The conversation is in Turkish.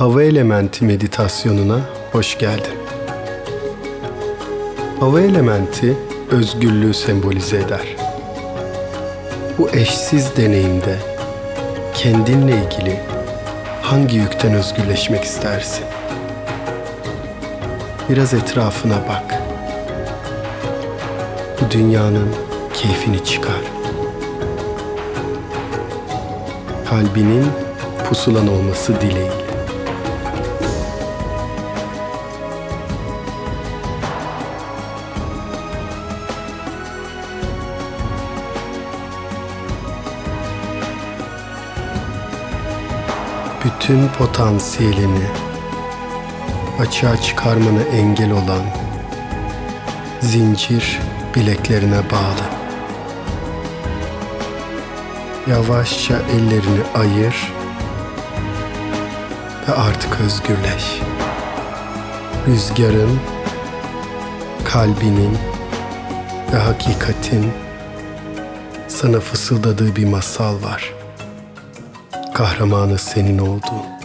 Hava elementi meditasyonuna hoş geldin. Hava elementi özgürlüğü sembolize eder. Bu eşsiz deneyimde kendinle ilgili hangi yükten özgürleşmek istersin? Biraz etrafına bak. Bu dünyanın keyfini çıkar. Kalbinin pusulan olması dileğiyle. Bütün potansiyelini açığa çıkarmana engel olan zincir bileklerine bağlı. Yavaşça ellerini ayır ve artık özgürleş. Rüzgarın, kalbinin ve hakikatin sana fısıldadığı bir masal var kahramanı senin oldun.